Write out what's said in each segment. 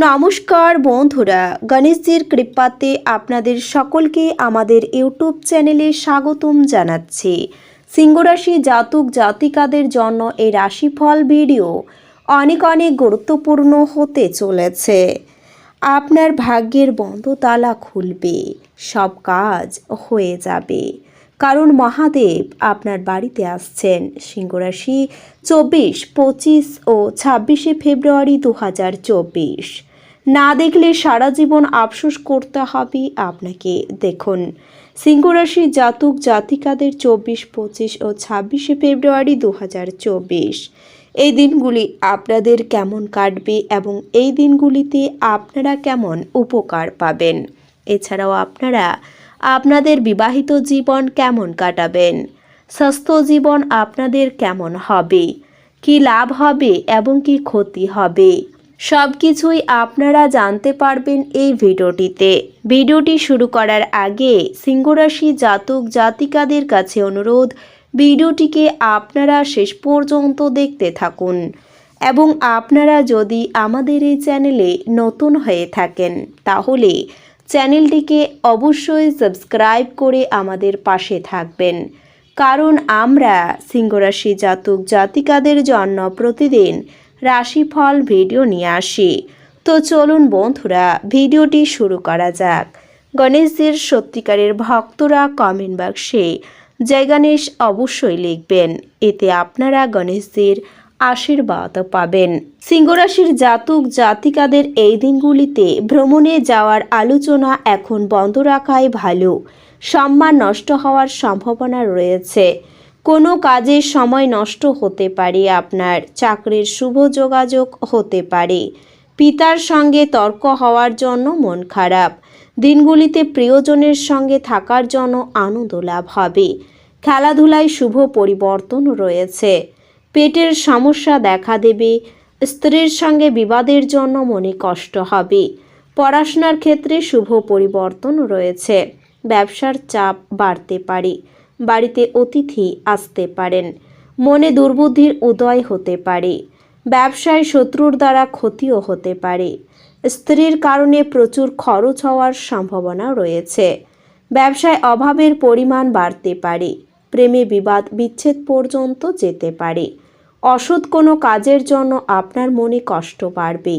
নমস্কার বন্ধুরা, গণেশজির কৃপাতে আপনাদের সকলকে আমাদের ইউটিউব চ্যানেলে স্বাগতম জানাচ্ছি। সিংহরাশি জাতক জাতিকাদের জন্য এই রাশিফল ভিডিও অনেক অনেক গুরুত্বপূর্ণ হতে চলেছে। আপনার ভাগ্যের বন্ধ তালা খুলবে, সব কাজ হয়ে যাবে। কারণ মহাদেব আপনার বাড়িতে আসছেন। সিংহরাশি চব্বিশ, পঁচিশ ও ছাব্বিশে ফেব্রুয়ারি দু হাজার চব্বিশ। না দেখলে সারা জীবন আফসোস করতে হবে আপনাকে। দেখুন, সিংহরাশি জাতক জাতিকাদের চব্বিশ, পঁচিশ ও ছাব্বিশে ফেব্রুয়ারি দু হাজার চব্বিশ। এই দিনগুলি আপনাদের কেমন কাটবে এবং এই দিনগুলিতে আপনারা কেমন উপকার পাবেন? এছাড়াও আপনারা আপনাদের বিবাহিত জীবন কেমন কাটাবেন? স্বাস্থ্য জীবন আপনাদের কেমন হবে? কি লাভ হবে এবং কি ক্ষতি হবে? সব কিছুই আপনারা জানতে পারবেন এই ভিডিওটিতে। ভিডিওটি শুরু করার আগে সিংহরাশি জাতক জাতিকাদের কাছে অনুরোধ, ভিডিওটিকে আপনারা শেষ পর্যন্ত দেখতে থাকুন এবং আপনারা যদি আমাদের এই চ্যানেলে নতুন হয়ে থাকেন, তাহলে চ্যানেলটিকে অবশ্যই সাবস্ক্রাইব করে আমাদের পাশে থাকবেন। কারণ আমরা সিংহরাশি জাতক জাতিকাদের জন্য প্রতিদিন রাশিফল ভিডিও নিয়ে আসি। তো চলুন বন্ধুরা, ভিডিওটি শুরু করা যাক। গণেশজির সত্যিকারের ভক্তরা কমেন্ট বাক্সে জয় গণেশ অবশ্যই লিখবেন। এতে আপনারা গণেশজির আশীর্বাদ পাবেন। সিংহরাশির জাতক জাতিকাদের এই দিনগুলিতে ভ্রমণে যাওয়ার আলোচনা এখন বন্ধ রাখাই ভালো। সম্মান নষ্ট হওয়ার সম্ভাবনা রয়েছে। কোনো কাজের সময় নষ্ট হতে পারে আপনার, চাকরির শুভ যোগাযোগ হতে পারে। পিতার সঙ্গে তর্ক হওয়ার জন্য মন খারাপ। দিনগুলিতে প্রিয়জনের সঙ্গে থাকার জন্য আনন্দ লাভ হবে। খেলাধুলায় শুভ পরিবর্তন রয়েছে। পেটের সমস্যা দেখা দেবে, স্ত্রীর সঙ্গে বিবাদের জন্য মনে কষ্ট হবে। পড়াশোনার ক্ষেত্রে শুভ পরিবর্তন রয়েছে। ব্যবসার চাপ বাড়তে পারে, বাড়িতে অতিথি আসতে পারেন, মনে দুর্বুদ্ধির উদয় হতে পারে, ব্যবসায় শত্রুর দ্বারা ক্ষতিও হতে পারে, স্ত্রীর কারণে প্রচুর খরচ হওয়ার সম্ভাবনা রয়েছে। ব্যবসায় অভাবের পরিমাণ বাড়তে পারে, প্রেমে বিবাদ বিচ্ছেদ পর্যন্ত যেতে পারে অসৎ কোনো কাজের জন্য আপনার মনে কষ্ট বাড়বে।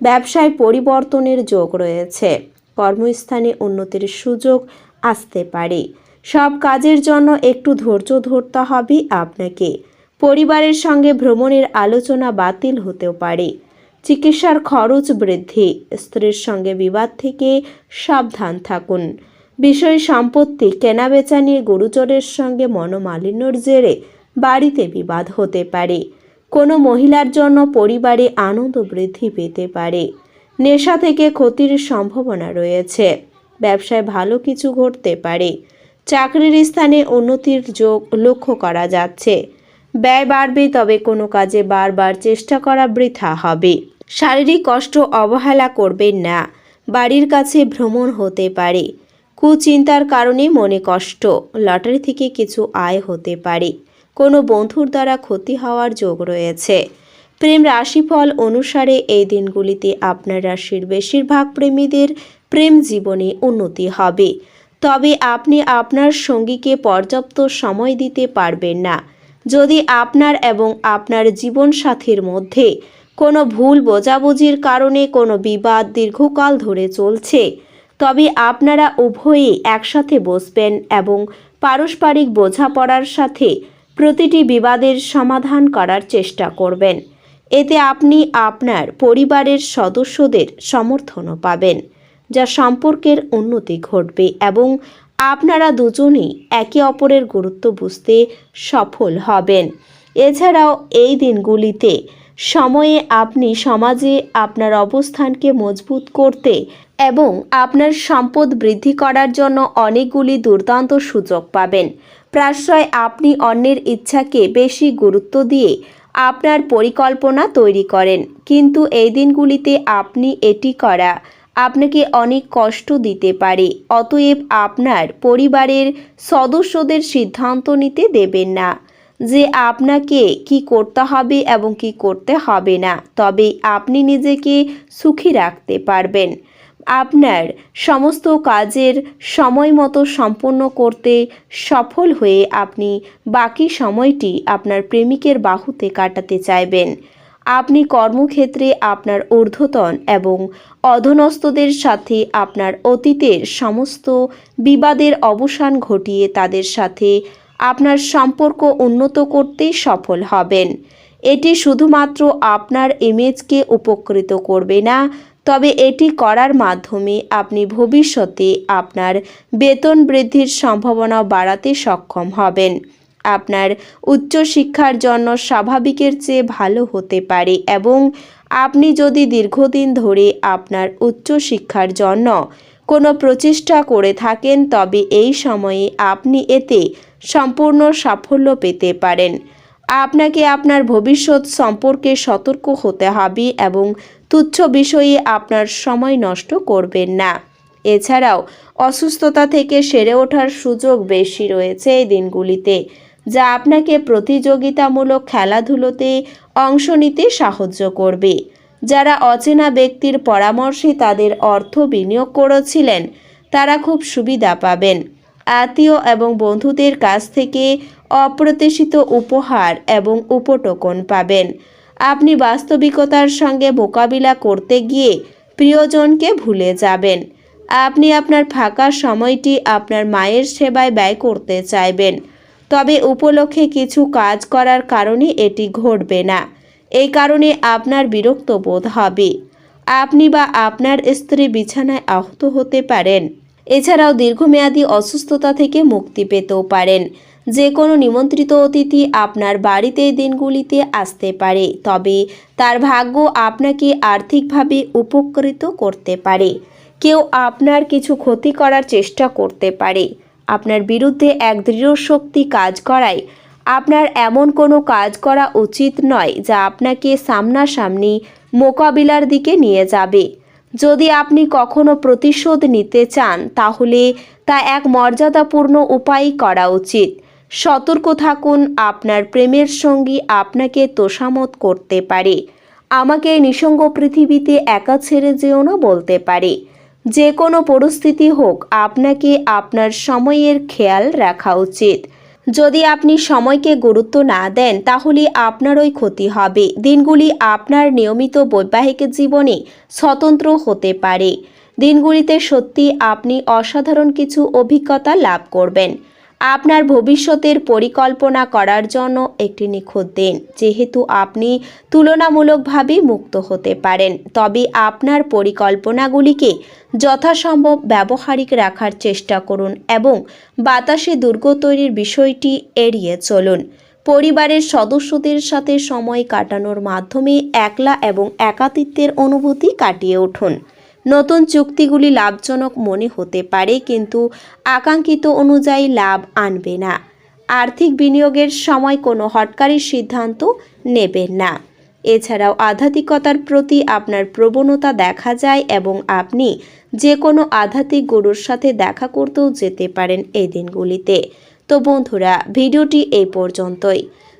ব্যবসায় পরিবর্তনের যোগ রয়েছে। কর্মস্থানে উন্নতির সুযোগ আসতে পারে। সব কাজের জন্য একটু ধৈর্য ধরতে হবে আপনাকে। পরিবারের সঙ্গে ভ্রমণের আলোচনা বাতিল হতেও পারে। চিকিৎসার খরচ বৃদ্ধি। স্ত্রীর সঙ্গে বিবাদ থেকে সাবধান থাকুন। বিষয় সম্পত্তি কেনাবেচা নিয়ে গুরুজনের সঙ্গে মনোমালিন্যর জেরে বাড়িতে বিবাদ হতে পারে। কোনো মহিলার জন্য পরিবারে আনন্দ বৃদ্ধি পেতে পারে। নেশা থেকে ক্ষতির সম্ভাবনা রয়েছে। ব্যবসায় ভালো কিছু ঘটতে পারে। চাকরির স্থানে উন্নতির যোগ লক্ষ্য করা যাচ্ছে। ব্যয় বাড়বে, তবে কোনো কাজে বারবার চেষ্টা করা বৃথা হবে। শারীরিক কষ্ট অবহেলা করবেন না। বাড়ির কাছে ভ্রমণ হতে পারে। কুচিন্তার কারণে মনে কষ্ট। লটারি থেকে কিছু আয় হতে পারে। কোনো বন্ধুর দ্বারা ক্ষতি হওয়ার যোগ রয়েছে। প্রেম রাশিফল অনুসারে এই দিনগুলিতে আপনার রাশির বেশিরভাগ প্রেমীদের প্রেম জীবনে উন্নতি হবে। তবে আপনি আপনার সঙ্গীকে পর্যাপ্ত সময় দিতে পারবেন না। যদি আপনার এবং আপনার জীবনসাথীর মধ্যে কোনো ভুল বোঝাবুঝির কারণে কোনো বিবাদ দীর্ঘকাল ধরে চলছে, তবে আপনারা উভয়েই একসাথে বসবেন এবং পারস্পরিক বোঝাপড়ার সাথে প্রতিটি বিবাদের সমাধান করার চেষ্টা করবেন। এতে আপনি আপনার পরিবারের সদস্যদের সমর্থনও পাবেন, যা সম্পর্কের উন্নতি ঘটবে এবং আপনারা দুজনেই একে অপরের গুরুত্ব বুঝতে সফল হবেন। এছাড়াও এই দিনগুলিতে সময়ে আপনি সমাজে আপনার অবস্থানকে মজবুত করতে এবং আপনার সম্পদ বৃদ্ধি করার জন্য অনেকগুলি দুর্দান্ত সুযোগ পাবেন। প্রাশ্রয় আপনি অন্যের ইচ্ছাকে বেশি গুরুত্ব দিয়ে আপনার পরিকল্পনা তৈরি করেন। কিন্তু এই দিনগুলিতে আপনি এটি করা আপনাকে অনেক কষ্ট দিতে পারে। অতএব আপনার পরিবারের সদস্যদের সিদ্ধান্ত নিতে দেবেন না যে আপনাকে কি করতে হবে এবং কি করতে হবে না। তবে আপনি নিজেকে সুখী রাখতে পারবেন। আপনার সমস্ত কাজের সময় মতো সম্পন্ন করতে সফল হয়ে আপনি বাকি সময়টি আপনার প্রেমিকের বাহুতে কাটাতে চাইবেন। আপনি কর্মক্ষেত্রে আপনার ঊর্ধ্বতন এবং অধনস্থদের সাথে আপনার অতীতের সমস্ত বিবাদের অবসান ঘটিয়ে তাদের সাথে আপনার সম্পর্ক উন্নত করতে সফল হবেন। এটি শুধুমাত্র আপনার ইমেজকে উপকৃত করবে না তবে এটি করার মাধ্যমে আপনি ভবিষ্যতে আপনার বেতন বৃদ্ধির সম্ভাবনা বাড়াতে সক্ষম হবেন। আপনার উচ্চশিক্ষার জন্য স্বাভাবিকের চেয়ে ভালো হতে পারে এবং আপনি যদি দীর্ঘদিন ধরে আপনার উচ্চশিক্ষার জন্য কোনো প্রচেষ্টা করে থাকেন, তবে এই সময়ে আপনি এতে সম্পূর্ণ সাফল্য পেতে পারেন। আপনাকে আপনার ভবিষ্যৎ সম্পর্কে সতর্ক হতে হবে এবং তুচ্ছ বিষয়ে আপনার সময় নষ্ট করবেন না। এছাড়াও, অসুস্থতা থেকে সেরে ওঠার সুযোগ বেশি রয়েছে এই দিনগুলিতে, যা আপনাকে প্রতিযোগিতামূলক খেলাধুলোতে অংশ নিতে সাহায্য করবে। যারা অচেনা ব্যক্তির পরামর্শে তাদের অর্থ বিনিয়োগ করেছিলেন, তারা খুব সুবিধা পাবেন। আত্মীয় এবং বন্ধুদের কাছ থেকে অপ্রত্যাশিত উপহার এবং উপটোকন পাবেন। আপনি বাস্তবিকতার সঙ্গে মোকাবিলা করতে গিয়ে প্রিয়জনকে ভুলে যাবেন। আপনি আপনার ফাঁকা সময়টি আপনার মায়ের সেবায় ব্যয় করতে চাইবেন। তবে উপলক্ষে কিছু কাজ করার কারণে এটি ঘটবে না। এই কারণে আপনার বিরক্ত বোধ হবে। আপনি বা আপনার স্ত্রী বিছানায় আহত হতে পারেন। এছাড়াও দীর্ঘমেয়াদী অসুস্থতা থেকে মুক্তি পেতেও পারেন। যে কোনো নিমন্ত্রিত অতিথি আপনার বাড়িতে দিনগুলিতে আসতে পারে, তবে তার ভাগ্য আপনাকে আর্থিকভাবে উপকৃত করতে পারে। কেউ আপনার কিছু ক্ষতি করার চেষ্টা করতে পারে। আপনার বিরুদ্ধে এক দৃঢ় শক্তি কাজ করায়। আপনার এমন কোনো কাজ করা উচিত নয় যা আপনাকে সামনাসামনি মোকাবিলার দিকে নিয়ে যাবে। যদি আপনি কখনো প্রতিশোধ নিতে চান, তাহলে তা এক মর্যাদাপূর্ণ উপায় করা উচিত। সতর্ক থাকুন, আপনার প্রেমের সঙ্গী আপনাকে তোষামত করতে পারে। আমাকে নিঃসঙ্গ পৃথিবীতে একা ছেড়ে যেও না বলতে পারে। যে কোনো পরিস্থিতি হোক, আপনাকে আপনার সময়ের খেয়াল রাখা উচিত। যদি আপনি সময়কে গুরুত্ব না দেন, তাহলে আপনারই ক্ষতি হবে। দিনগুলি আপনার নিয়মিত বৈবাহিক জীবনে স্বতন্ত্র হতে পারে। দিনগুলিতে সত্যি আপনি অসাধারণ কিছু অভিজ্ঞতা লাভ করবেন। আপনার ভবিষ্যতের পরিকল্পনা করার জন্য একটি নিখুঁত দিন। যেহেতু আপনি তুলনামূলকভাবে মুক্ত হতে পারেন, তবে আপনার পরিকল্পনাগুলিকে যথাসম্ভব ব্যবহারিক রাখার চেষ্টা করুন এবং বাতাসে দুর্গ তৈরির বিষয়টি এড়িয়ে চলুন। পরিবারের সদস্যদের সাথে সময় কাটানোর মাধ্যমে একলা এবং একাতিত্বের অনুভূতি কাটিয়ে উঠুন। নতুন চুক্তিগুলি লাভজনক মনে হতে পারে, কিন্তু আকাঙ্ক্ষিত অনুযায়ী লাভ আনবে না। আর্থিক বিনিয়োগের সময় কোনো হটকারী সিদ্ধান্ত নেবেন না। এছাড়াও আধ্যাত্মিকতার প্রতি আপনার প্রবণতা দেখা যায় এবং আপনি যে কোনো আধ্যাত্মিক গুরুর সাথে দেখা করতেও যেতে পারেন এই দিনগুলিতে। তো বন্ধুরা, ভিডিওটি এই পর্যন্তই।